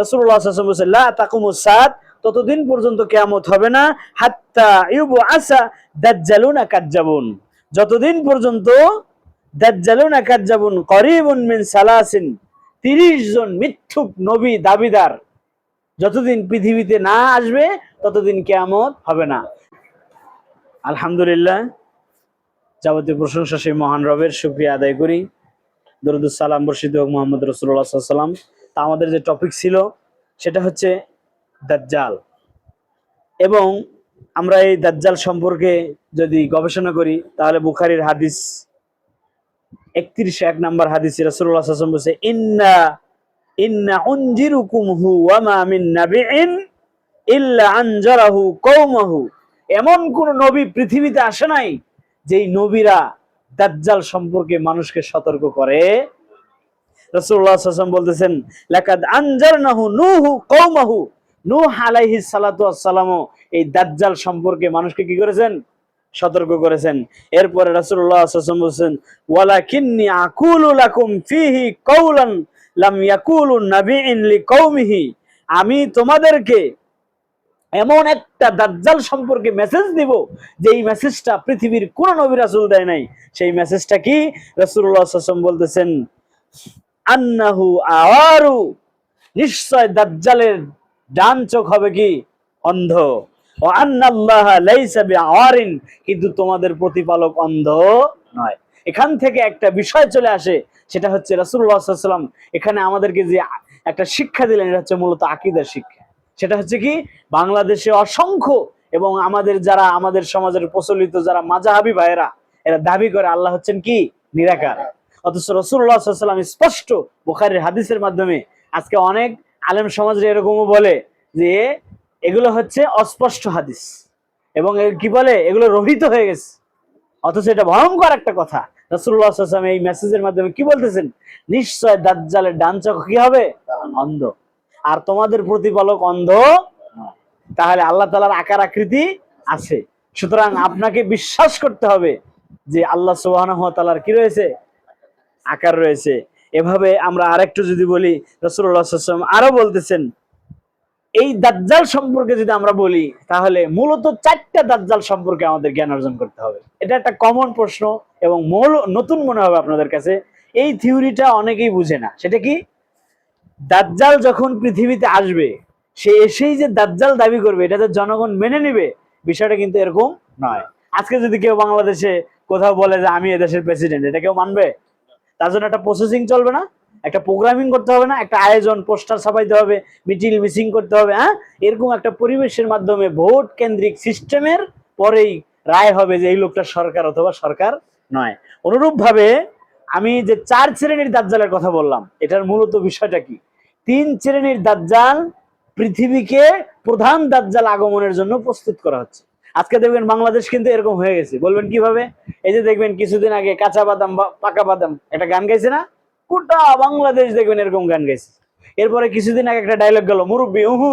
রাসূলুল্লাহ সাল্লাল্লাহু আলাইহি ওয়াসাল্লাম বলেছেন লা তাকুমুস সাত ততদিন পর্যন্ত কিয়ামত হবে না। হাত্তা ইউবু আসা দাজ্জালুনা কাজ্জাবুন। যতদিন পর্যন্ত দাজ্জালুনা কাজ্জাবুন করিবুন মিন সালাসিন 30 জন মিথ্যুক নবী দাবিদার যতদিন পৃথিবীতে না আসবে, ততদিন কিয়ামত হবে না। আলহামদুলিল্লাহ, যাবতীয় প্রশংসা সেই মহান রবের, শুক্রিয়া আদায় করি। দরুদুস সালাম বর্ষিদ হোক মোহাম্মদ রসুল্লাহ সাল্লাম তা আমাদের যে টপিক ছিল, সেটা হচ্ছে দাজ্জাল। এবং আমরা এই দাজ্জাল সম্পর্কে যদি গবেষণা করি, তাহলে বুখারির হাদিস একত্রিশ এক নম্বর হাদিস রসুল্লাহ সাল্লাম বলছে, ইন্না মিন এমন কোন নবী পৃথিবীতে আসে নাই, যেই নবীরা দাজ্জাল সম্পর্কে মানুষকে সতর্ক করে। বলতেছেন আনজারনাহু নূহু ওয়াসসালামু এই দাজ্জাল সম্পর্কে মানুষকে কি করেছেন? সতর্ক করেছেন। এরপরে আমি তোমাদেরকে এমন একটা দাজ্জাল সম্পর্কে মেসেজ দিব যে এই মেসেজটা পৃথিবীর কোন নবী রাসূল দেয় নাই। সেই মেসেজটা কি? রাসূলুল্লাহ বলতেছেন আন্নাহু আওয়ারু। নিশ্চয় দাজ্জালের ডান চোখ হবে কি? অন্ধ। ও আন্নাল্লাহ লাইসা বিআওয়ারিন। কিন্তু তোমাদের প্রতিপালক অন্ধ নয়। এখান থেকে একটা বিষয় চলে আসে, সেটা হচ্ছে রাসূলুল্লাহ সাল্লাল্লাহু এখানে আমাদেরকে যে একটা শিক্ষা দিলেন, এটা হচ্ছে মূলত আকীদার শিক্ষা। সেটা হচ্ছে কি? বাংলাদেশে অসংখ্য এবং আমাদের যারা, আমাদের সমাজের প্রচলিত যারা মাজাহাবি ভাইয়েরা, এরা দাবি করে আল্লাহ হচ্ছেন কি? নিরাকার। অথচ রসুল্লাহ সাল্লাম স্পষ্ট বুখারির হাদিসের মাধ্যমে আজকে অনেক আলেম সমাজের এরকমও বলে যে এগুলো হচ্ছে অস্পষ্ট হাদিস এবং কি বলে? এগুলো রহিত হয়ে গেছে। অথচ এটা ভয়ঙ্কর একটা কথা। রসুল্লাহ সাল্লাম এই মেসেজের মাধ্যমে কি বলতেছেন? নিশ্চয় দাজ্জালের ডান চোখ কি হবে? অন্ধ। আর তোমাদের প্রতিপালক অন্ধ তাহলে আল্লাহ তালার আকার আকৃতি আছে। সুতরাং আপনাকে বিশ্বাস করতে হবে যে আল্লাহ তালার কি রয়েছে? আকার রয়েছে। এভাবে আমরা আরেকটু যদি বলি রসুল্লাহাম আরও বলতেছেন, এই দাজ্জাল সম্পর্কে যদি আমরা বলি, তাহলে মূলত চারটা দাজ্জাল সম্পর্কে আমাদের জ্ঞান অর্জন করতে হবে। এটা একটা কমন প্রশ্ন এবং মূল নতুন মনে হবে আপনাদের কাছে। এই থিওরিটা অনেকেই বুঝে না। সেটা কি? দাজ্জাল যখন পৃথিবীতে আসবে, সে এসেই যে দাজ্জাল দাবি করবে, এটা যে জনগণ মেনে নেবে, বিষয়টা কিন্তু এরকম নয়। আজকে যদি কেউ বাংলাদেশে কোথাও বলে যে, আমি এদেশের প্রেসিডেন্ট এটা কেউ মানবে? তার জন্য একটা প্রসেসিং চলবে না, একটা প্রোগ্রামিং করতে হবে না, একটা আয়োজন পোস্টার ছাপাইতে হবে মিটিং মিসিং করতে হবে হ্যাঁ? এরকম একটা পরিবেশের মাধ্যমে ভোট কেন্দ্রিক সিস্টেমের পরেই রায় হবে যে এই লোকটা সরকার অথবা সরকার নয়। অনুরূপভাবে আমি যে চার শ্রেণির দাজ্জালের কথা বললাম, এটার মূলত বিষয়টা কি? তিন শ্রেণির দাজ্জাল পৃথিবীকে প্রধান দাজ্জাল আগমনের জন্য প্রস্তুত করা হচ্ছে। আজকে দেখবেন বাংলাদেশ কিন্তু এরকম হয়ে গেছে। বলবেন কীভাবে? এই যে দেখবেন কিছুদিন আগে কাঁচা বাদাম বা পাকা বাদাম, একটা গান গাইছে না? গোটা বাংলাদেশ দেখবেন এরকম গান গাইছে। এরপরে কিছুদিন আগে একটা ডায়লগ গেল, মুরব্বী, উহু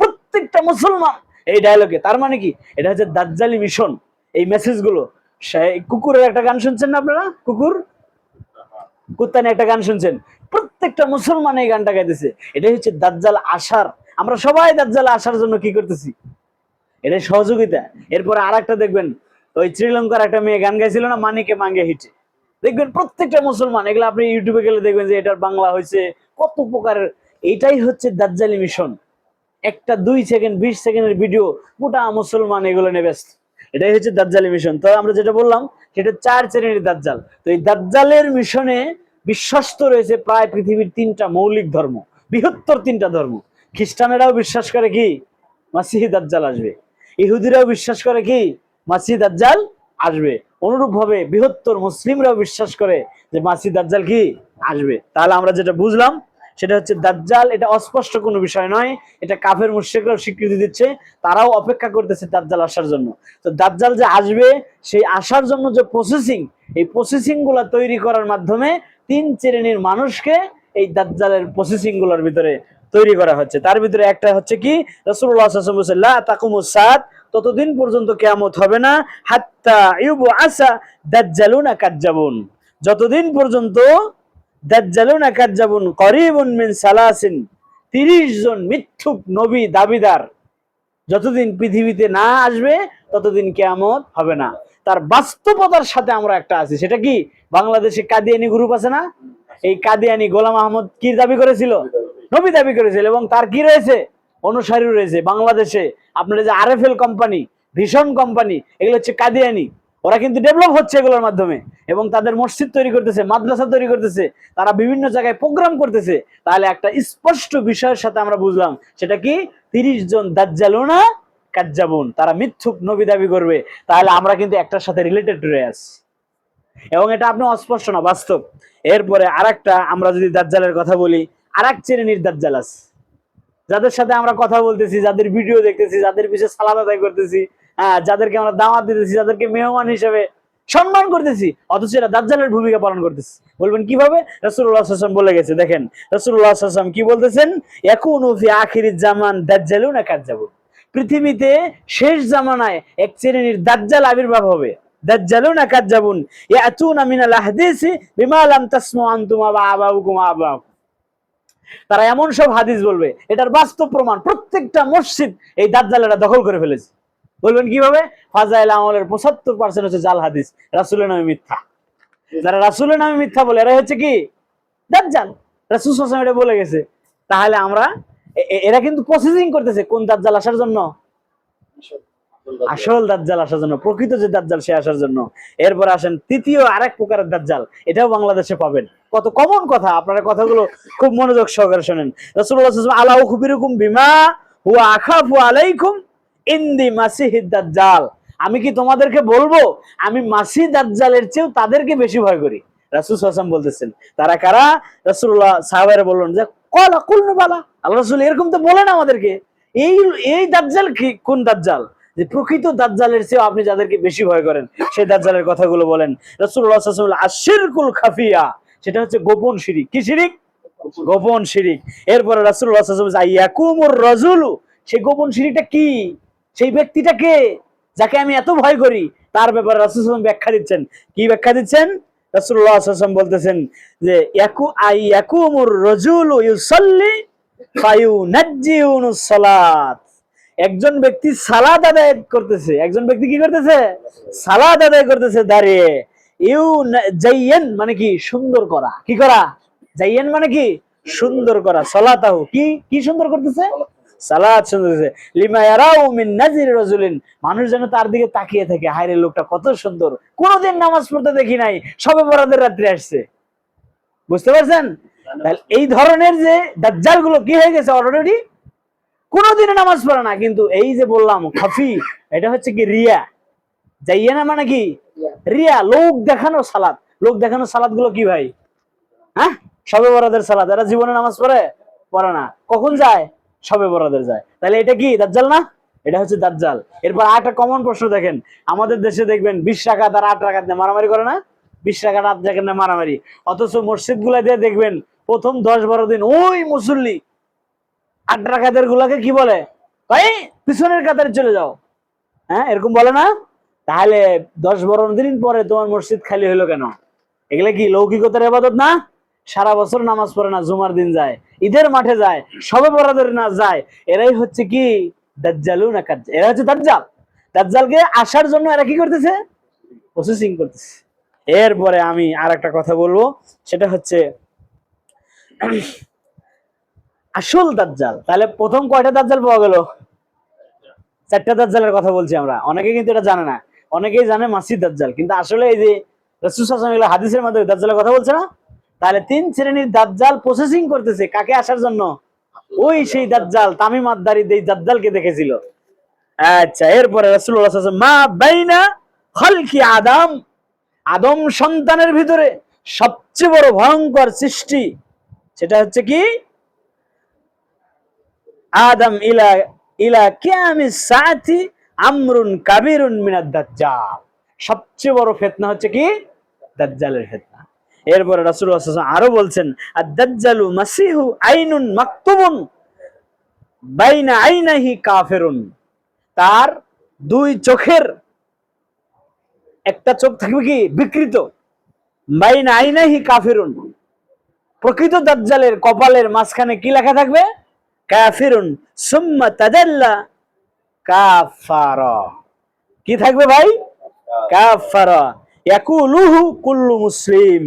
প্রত্যেকটা মুসলমান এই ডায়লগে তার মানে কি? এটা হচ্ছে দাজ্জালি মিশন এই মেসেজগুলো কুকুরের একটা গান শুনছেন না আপনারা? কুকুর? কুত্তানি একটা গান শুনছেন। প্রত্যেকটা মুসলমান এই গানটা গাইতেছে। এটাই হচ্ছে দাজ্জাল আসার আমরা সবাই দাজ্জাল আসার জন্য কি করতেছি? এটাই সহযোগিতা। এরপরে আর একটা দেখবেন, ওই শ্রীলঙ্কার একটা মেয়ে গান গাইছিল না, মানিকে মাঙ্গে হিটে। দেখবেন প্রত্যেকটা মুসলমান, এগুলো আপনি ইউটিউবে গেলে দেখবেন যে এটার বাংলা হয়েছে, কত প্রকারের। এটাই হচ্ছে দাজ্জালি মিশন। একটা দুই সেকেন্ড, বিশ সেকেন্ডের ভিডিও গোটা মুসলমান এগুলো ব্যস্ত। এটাই হচ্ছে দাজ্জালি মিশন। তো আমরা যেটা বললাম, সেটা চার শ্রেণির দাজ্জাল। তো এই দাজ্জালের মিশনে বিশ্বস্ত রয়েছে প্রায় পৃথিবীর তিনটা মৌলিক ধর্ম, বৃহত্তর তিনটা ধর্ম। খ্রিস্টানেরাও বিশ্বাস করে কি, মাসিহি দাজ্জাল আসবে। ইহুদিরাও বিশ্বাস করে কি? মাসিহ দাজ্জাল আসবে। অনুরূপ ভাবে বৃহত্তর মুসলিমরাও বিশ্বাস করে যে মাসিহ দাজ্জাল কি? আসবে। তাহলে আমরা যেটা বুঝলাম, সেটা হচ্ছে দাজ্জাল এটা অস্পষ্ট কোনো বিষয় নয়, এটা কাফের মুশ্রিকরাও স্বীকৃতি দিচ্ছে, তারাও অপেক্ষা করতেছে দাজ্জাল আসার জন্য। তো দাজ্জাল যে আসবে, সেই আসার জন্য যে প্রসেসিং এই প্রসেসিংগুলা তৈরি করার মাধ্যমে তিন শ্রেণির মানুষকে এই দাজ্জালের প্রসেসিংগুলোর ভিতরে তৈরি করা হচ্ছে। তার ভিতরে একটা হচ্ছে কি? রসুল্লাহ ততদিন পর্যন্ত কেয়ামত হবে না। হাত্তা ইউবু আসা দাজ্জালুনা কাজ্জাবুন। যতদিন পর্যন্ত দাজ্জালুনা কাজ্জাবুন করিবুন মিন সালাসিন, তিরিশ জন মিথ্যুক নবী দাবিদার যতদিন পৃথিবীতে না আসবে, ততদিন কেয়ামত হবে না। তার বাস্তবতার সাথে আমরা একটা আছি। সেটা কি? বাংলাদেশে কাদিয়ানি গ্রুপ আছে না? এই কাদিয়ানি গোলাম আহমদ কি দাবি করেছিল? নবী দাবি করেছিল এবং তার কি রয়েছে? অনুসারী রয়েছে। বাংলাদেশে আপনার যে আর কোম্পানি ভীষণ কোম্পানি এগুলো হচ্ছে কাদিয়ানি। ওরা কিন্তু ডেভেলপ হচ্ছে এগুলোর মাধ্যমে এবং তাদের মসজিদ তৈরি করতেছে, মাদ্রাসা তৈরি করতেছে, তারা বিভিন্ন জায়গায় প্রোগ্রাম করতেছে। তাহলে একটা স্পষ্ট বিষয়ের সাথে আমরা বুঝলাম, সেটা কি? তিরিশ জন দাজ্জালুনা কাজ্জাবুন তারা মিথ্যুক নবী দাবি করবে। তাহলে আমরা কিন্তু একটার সাথে রিলেটেড রয়ে আছি। এবং এটা আপনি অস্পষ্ট না, বাস্তব। এরপরে আরেকটা আমরা যদি দাজ্জালের কথা বলি আরেক শ্রেণির দাজ্জাল আছে। যাদের সাথে আমরা কথা বলতেছি, যাদের ভিডিও দেখতেছি, যাদের পিছিয়ে সালাদ আদায় করতেছি হ্যাঁ যাদেরকে আমরা দাওয়াত দিতেছি, যাদেরকে মেহমান হিসেবে সম্মান করতেছি, অথচ এরা দাজ্জালের ভূমিকা পালন করতেছে। বলবেন কীভাবে? ওয়াসাল্লাম বলে গেছে, দেখেন ওয়াসাল্লাম কি বলতেছেন? ফি আখিরিজ জামান দাজ্জালুনা কাজ্জাবুন। পৃথিবীতে শেষ জামানায় এক শ্রেণির দাজ্জাল আবির্ভাব হবে। দাজ্জালুনা কাজ্জাবুন। ইয়াতুনা মিনাল আহদিসি বিমা লাম তাসমু আনতুম ওয়া আবাউকুম আবাউকুম তারা এমন সব হাদিস বলবে, এটার বাস্তব প্রমাণ প্রত্যেকটা মসজিদ এই দাজ্জালেরা দখল করে ফেলেছে। বলবেন কীভাবে? ফাজাইল আমলের পঁচাত্তর পার্সেন্ট হচ্ছে জাল হাদিস, রাসুলের নামে মিথ্যা। যারা রাসুলের নামে মিথ্যা বলে এরা হচ্ছে কি? দাজ্জাল। রাসুল আলাইহি এটা বলে গেছে। তাহলে আমরা এরা কিন্তু প্রসেসিং করতেছে কোন দাজ্জাল আসার জন্য। আসল দাজ্জাল আসার জন্য, প্রকৃত যে দাজ্জাল সে আসার জন্য। এরপর আসেন তৃতীয় আরেক প্রকারের দাজ্জাল, এটাও বাংলাদেশে পাবেন। কত কমন কথা, আপনারা কথাগুলো খুব মনোযোগ সহকারে শোনেন। সাল্লাল্লাহু আলাইহি বিমা হুয়া আখাফু আলাইকুম ইন্দি মাসিহিদ দাজ্জাল। আমি কি তোমাদেরকে বলব? আমি মাসি দাজ্জালের চেয়েও তাদেরকে বেশি ভয় করি। রাসূল আলাইহি বলতেছেন, তারা কারা? রাসূলুল্লাহ সাহাবারা বললেন যে কলা কুল্লু বালা। আল্লাহ রাসূল এরকম তো বলেন আমাদেরকে। এই এই দাজ্জাল কি? কোন দাজ্জাল? যে প্রকৃত দাজ্জালের চেয়েও আপনি যাদেরকে বেশি ভয় করেন, সেই দাজ্জালের কথাগুলো বলেন। রাসূলুল্লাহ আশিরকুল খাফিয়া সেটা হচ্ছে গোপন শিরিক। কি শিরিক? গোপন শিরিক। এরপরে রাজুলু সেই গোপন শিরিকটা কি? সেই ব্যক্তিটা কে? যাকে আমি এত ভয় করি। তার ব্যাপারে রাসূল ব্যাখ্যা দিচ্ছেন। কি ব্যাখ্যা দিচ্ছেন? সাল্লাল্লাহু বলতেছেন যে, ইয়াকু আই সালাত একজন ব্যক্তি সালাদ আদায় করতেছে একজন ব্যক্তি কি করতেছে? সালাদ আদায় করতেছে দাঁড়িয়ে। ইউ জাইয়েন মানে কি? সুন্দর করা। কি করা? জাইয়েন মানে কি? সুন্দর করা। সালাতাহু। কি? কি সুন্দর করতেছে? সালাদ সুন্দর লিমা ইয়ারাউ মিন নাজির রাজুলিন। মানুষ যেন তার দিকে তাকিয়ে থাকে। হায়রে লোকটা কত সুন্দর। কোনোদিন নামাজ পড়তে দেখি নাই। সবে বরাদের রাত্রে আসছে। বুঝতে পারছেন? এই ধরনের যে দাজ্জালগুলো কি হয়ে গেছে অলরেডি কোনোদিনও নামাজ পড়ে না কিন্তু এই যে বললাম খাফি এটা হচ্ছে কি রিয়া। যাইয়ে না মানে কি? রিয়া। লোক দেখানো সালাদ। লোক দেখানো সালাদগুলো কি ভাই? হ্যাঁ? সবে বরাদের সালাদ। এরা জীবনে নামাজ পড়ে? পড়ে না। কখন যায়? সবে বরাদের যায়। তাহলে এটা কি দাজ্জাল না? এটা হচ্ছে দাজ্জাল। এরপর আরেকটা কমন প্রশ্ন দেখেন। আমাদের দেশে দেখবেন বিশ টাকা তার আট টাকা দিয়ে মারামারি করে না? বিশ টাকা আট টাকা মারামারি। অথচ মসজিদগুলা দিয়ে দেখবেন প্রথম দশ বারো দিন ওই মুসল্লি আট রাখাতের গুলাকে কি বলে? ভাই পিছনের কাতারে চলে যাও। হ্যাঁ এরকম বলে না? তাহলে দশ বারো দিন পরে তোমার মসজিদ খালি হলো কেন? এগুলা কি লৌকিকতার আবাদত না? সারা বছর নামাজ পড়ে না, জুমার দিন যায়, ঈদের মাঠে যায়, সবে বরাদের না যায়। এরাই হচ্ছে কি? দাজ্জালু না কাজ এরা হচ্ছে দাজ্জাল। দাজ্জালকে আসার জন্য এরা কি করতেছে? প্রসেসিং করতেছে। এরপরে আমি আর একটা কথা বলব, সেটা হচ্ছে আসল দাজ্জাল। তাহলে প্রথম কয়টা দাজ্জাল পাওয়া গেল? চারটা দাজ্জালের কথা বলছি আমরা। অনেকে কিন্তু এটা জানে না। অনেকেই জানে মাসিদ দাজ্জাল। কিন্তু আসলে এই যে রসুল হাদিসের মাধ্যমে দাজ্জালের কথা বলছে না? তাহলে তিন শ্রেণির দাজ্জাল প্রসেসিং করতেছে কাকে আসার জন্য? ওই সেই দাজ্জাল, তামিম আদ্দারি এই দাজ্জালকে দেখেছিল। আচ্ছা এরপরে রাসূলুল্লাহ সাল্লাল্লাহু মা বাইনা খালকি আদম? আদম সন্তানের ভিতরে সবচেয়ে বড় ভয়ঙ্কর সৃষ্টি, সেটা হচ্ছে কি? আদম ইলা ইলা কিয়ামিস সাআতি আমরুন কাবীরুন মিনাদ দাজ্জাল। সবচেয়ে বড় ফিতনা হচ্ছে কি? দাজ্জালের ফিতনা। এরপরে রাসূলুল্লাহ সাল্লাল্লাহু আরও বলছেন, আদ-দাজ্জালু মাসিহু আইনুন মাকতুবুন বাইনা আইনাহি কাফিরুন। তার দুই চোখের একটা চোখ থাকবে কি? বিকৃত। বাইনা আইনাহি কাফিরুন। প্রকৃত দাজ্জালের কপালের মাঝখানে কি লেখা থাকবে? কাফিরুন সুম্মা তাজাল্লা কাফারা। কি থাকবে ভাই? কাফারা। ইয়াকুলুহু কুল্লু মুসলিম।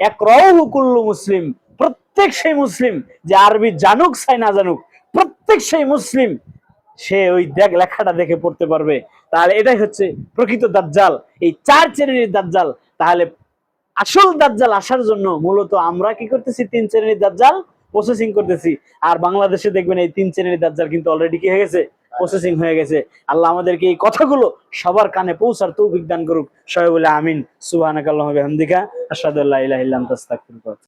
একরাউহু কুল্লু মুসলিম। প্রত্যেক সেই মুসলিম যে আরবি জানুক, চাই না জানুক, প্রত্যেক সেই মুসলিম সে ওই দেখ লেখাটা দেখে পড়তে পারবে। তাহলে এটাই হচ্ছে প্রকৃত দাজ্জাল। এই চার শ্রেণির দাজ্জাল। তাহলে আসল দাজ্জাল আসার জন্য মূলত আমরা কি করতেছি? তিন শ্রেণির দাজ্জাল প্রসেসিং করতেছি। আর বাংলাদেশে দেখবেন এই তিন শ্রেণির দাজ্জাল কিন্তু অলরেডি কি হয়ে গেছে? প্রসেসিং হয়ে গেছে। আল্লাহ আমাদেরকে এই কথাগুলো সবার কানে পৌঁছার তৌফিক দান করুক। সবাই বলে আমিন। সুবহানাকাল্লাহু ওয়া বিহামদিকা। আশহাদু আল্লা ইলাহা ইল্লা আনতা, আস্তাগফিরুকা